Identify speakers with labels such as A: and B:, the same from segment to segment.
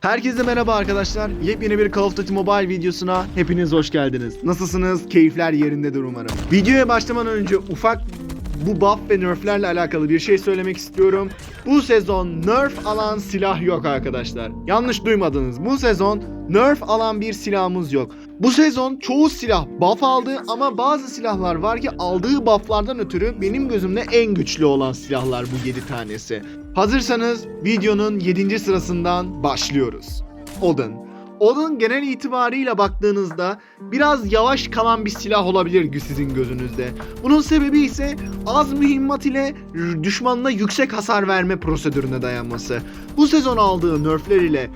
A: Herkese merhaba arkadaşlar. Yepyeni bir Call of Duty Mobile videosuna hepiniz hoş geldiniz. Nasılsınız? Keyifler yerindedir umarım. Videoya başlamadan önce ufak bu buff ve nerflerle alakalı bir şey söylemek istiyorum. Bu sezon nerf alan silah yok arkadaşlar. Yanlış duymadınız. Bu sezon nerf alan bir silahımız yok. Bu sezon çoğu silah buff aldı ama bazı silahlar var ki aldığı bufflardan ötürü benim gözümde en güçlü olan silahlar bu 7 tanesi. Hazırsanız videonun 7. sırasından başlıyoruz. Odin. Odin genel itibarıyla baktığınızda biraz yavaş kalan bir silah olabilir sizin gözünüzde. Bunun sebebi ise az mühimmat ile düşmanına yüksek hasar verme prosedürüne dayanması. Bu sezon aldığı nerfler ile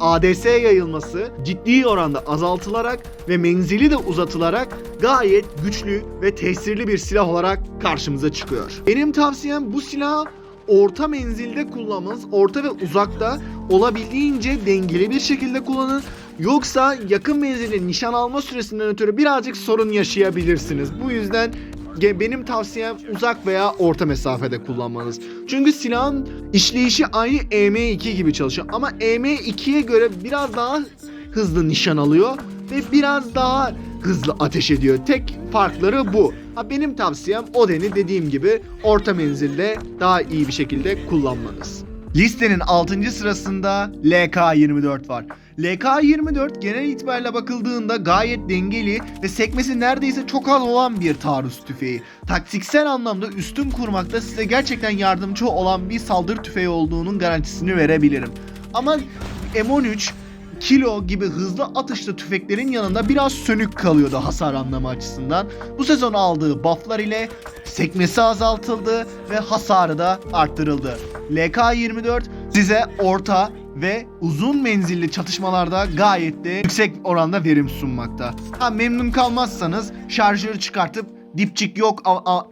A: ADS yayılması ciddi oranda azaltılarak ve menzili de uzatılarak gayet güçlü ve tesirli bir silah olarak karşımıza çıkıyor. Benim tavsiyem bu silahı orta menzilde kullanmanız, orta ve uzakta olabildiğince dengeli bir şekilde kullanın. Yoksa yakın menzilde nişan alma süresinden ötürü birazcık sorun yaşayabilirsiniz. Bu yüzden benim tavsiyem uzak veya orta mesafede kullanmanız. Çünkü silahın işleyişi aynı EM2 gibi çalışıyor. ama EM2'ye göre biraz daha hızlı nişan alıyor ve biraz daha hızlı ateş ediyor. Tek farkları bu. Ha benim tavsiyem Oden'i dediğim gibi orta menzilde daha iyi bir şekilde kullanmanız. Listenin 6. sırasında LK24 var. LK24 genel itibariyle bakıldığında gayet dengeli ve sekmesi neredeyse çok az olan bir taarruz tüfeği. Taktiksel anlamda üstün kurmakta size gerçekten yardımcı olan bir saldırı tüfeği olduğunun garantisini verebilirim. Ama M13 kilo gibi hızlı atışlı tüfeklerin yanında biraz sönük kalıyordu hasar anlamı açısından. Bu sezon aldığı bufflar ile sekmesi azaltıldı ve hasarı da arttırıldı. LK24 size orta ve uzun menzilli çatışmalarda gayet de yüksek oranda verim sunmakta. Ha memnun kalmazsanız şarjörü çıkartıp dipçik yok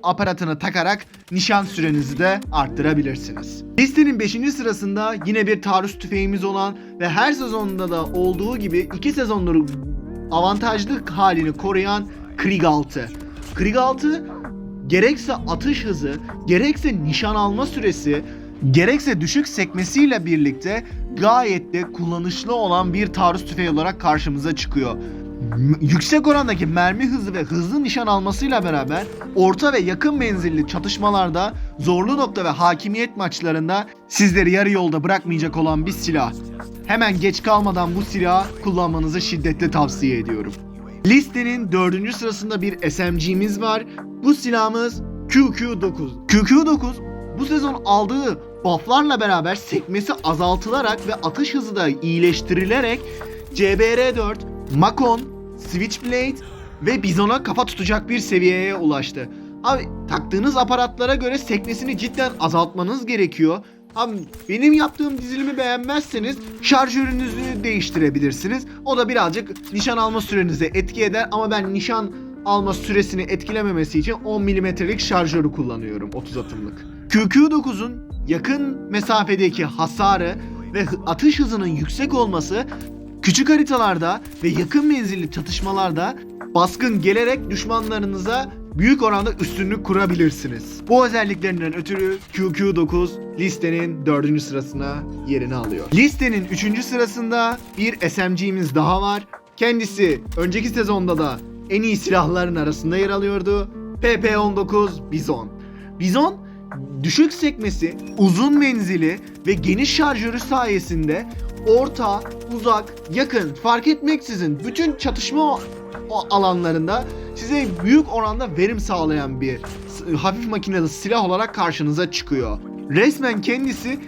A: aparatını takarak nişan sürenizi de arttırabilirsiniz. Listenin 5. sırasında yine bir taarruz tüfeğimiz olan ve her sezonda da olduğu gibi 2 sezondur avantajlı halini koruyan Krieg 6. Krieg 6 gerekse atış hızı, gerekse nişan alma süresi, gerekse düşük sekmesiyle birlikte gayet de kullanışlı olan bir taarruz tüfeği olarak karşımıza çıkıyor. Yüksek orandaki mermi hızı ve hızlı nişan almasıyla beraber orta ve yakın menzilli çatışmalarda zorlu nokta ve hakimiyet maçlarında sizleri yarı yolda bırakmayacak olan bir silah. Hemen geç kalmadan bu silahı kullanmanızı şiddetle tavsiye ediyorum. Listenin dördüncü sırasında bir SMG'miz var. Bu silahımız QQ9. QQ9 bu sezon aldığı bufflarla beraber sekmesi azaltılarak ve atış hızı da iyileştirilerek CBR4, Macon, Switchblade ve Bizon'a kafa tutacak bir seviyeye ulaştı. Abi taktığınız aparatlara göre sekmesini cidden azaltmanız gerekiyor. Abi benim yaptığım dizilimi beğenmezseniz şarjörünüzü değiştirebilirsiniz. O da birazcık nişan alma sürenize etki eder ama ben nişan alma süresini etkilememesi için 10 milimetrelik şarjörü kullanıyorum 30 atımlık. QQ9'un yakın mesafedeki hasarı ve atış hızının yüksek olması küçük haritalarda ve yakın menzilli çatışmalarda baskın gelerek düşmanlarınıza büyük oranda üstünlük kurabilirsiniz. Bu özelliklerinden ötürü QQ9 listenin 4. sırasına yerini alıyor. Listenin 3. sırasında bir SMG'miz daha var. Kendisi önceki sezonda da en iyi silahların arasında yer alıyordu. PP-19 Bizon. Bizon düşük sekmesi, uzun menzili ve geniş şarjörü sayesinde orta, uzak, yakın fark etmeksizin bütün çatışma alanlarında size büyük oranda verim sağlayan bir hafif makinalı silah olarak karşınıza çıkıyor. Resmen kendisi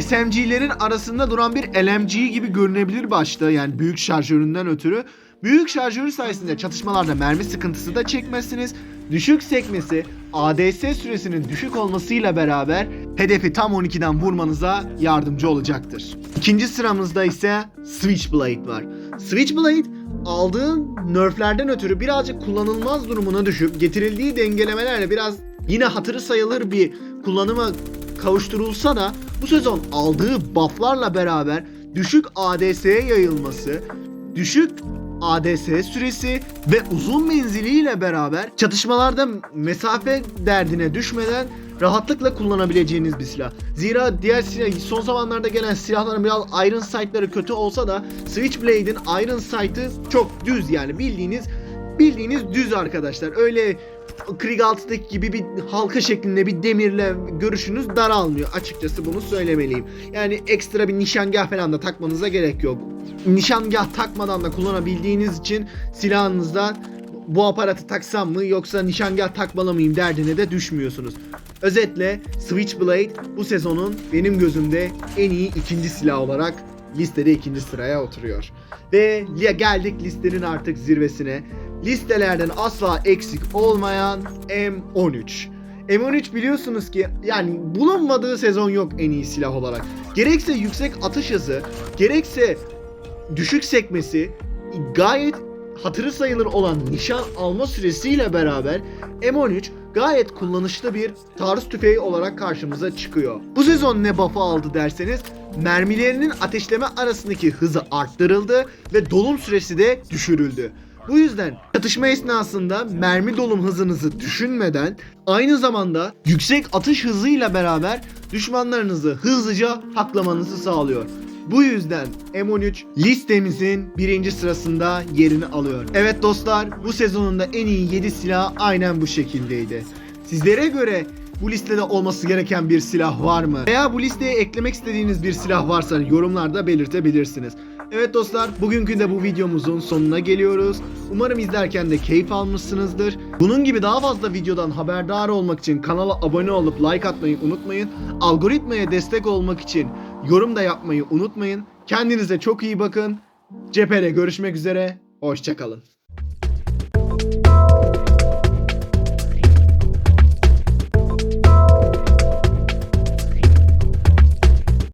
A: SMG'lerin arasında duran bir LMG gibi görünebilir başta yani büyük şarjöründen ötürü. Büyük şarjörü sayesinde çatışmalarda mermi sıkıntısı da çekmezsiniz. Düşük sekmesi, ADS süresinin düşük olmasıyla beraber hedefi tam 12'den vurmanıza yardımcı olacaktır. İkinci sıramızda ise Switchblade var. Switchblade aldığı nerflerden ötürü birazcık kullanılmaz durumuna düşüp getirildiği dengelemelerle biraz yine hatırı sayılır bir kullanıma kavuşturulsa da bu sezon aldığı bufflarla beraber düşük ADS'ye yayılması, düşük ADS süresi ve uzun menziliyle beraber çatışmalarda mesafe derdine düşmeden rahatlıkla kullanabileceğiniz bir silah. Zira diğer silah, son zamanlarda gelen silahların biraz Iron Sight'ları kötü olsa da Switchblade'in Iron Sight'ı çok düz yani bildiğiniz bildiğiniz düz arkadaşlar. Öyle Krieg 6'daki gibi bir halka şeklinde bir demirle görüşünüz daralmıyor. Açıkçası bunu söylemeliyim. Yani ekstra bir nişangah falan da takmanıza gerek yok. Nişangah takmadan da kullanabildiğiniz için silahınızda bu aparatı taksam mı yoksa nişangah takmalı mıyım derdine de düşmüyorsunuz. Özetle Switchblade bu sezonun benim gözümde en iyi ikinci silah olarak listede ikinci sıraya oturuyor. Ve geldik listenin artık zirvesine. Listelerden asla eksik olmayan M13. M13 biliyorsunuz ki yani bulunmadığı sezon yok en iyi silah olarak. Gerekse yüksek atış hızı, gerekse düşük sekmesi gayet hatırı sayılır olan nişan alma süresiyle beraber M13 gayet kullanışlı bir taarruz tüfeği olarak karşımıza çıkıyor. Bu sezon ne buff'ı aldı derseniz mermilerinin ateşleme arasındaki hızı arttırıldı ve dolum süresi de düşürüldü. Bu yüzden çatışma esnasında mermi dolum hızınızı düşünmeden aynı zamanda yüksek atış hızıyla beraber düşmanlarınızı hızlıca haklamanızı sağlıyor. Bu yüzden M13 listemizin birinci sırasında yerini alıyor. Evet dostlar bu sezonun da en iyi 7 silah aynen bu şekildeydi. Sizlere göre bu listede olması gereken bir silah var mı? Veya bu listeye eklemek istediğiniz bir silah varsa yorumlarda belirtebilirsiniz. Evet dostlar bugünkü de bu videomuzun sonuna geliyoruz. Umarım izlerken de keyif almışsınızdır. Bunun gibi daha fazla videodan haberdar olmak için kanala abone olup like atmayı unutmayın. Algoritmaya destek olmak için yorum da yapmayı unutmayın. Kendinize çok iyi bakın. Cephede görüşmek üzere. Hoşçakalın.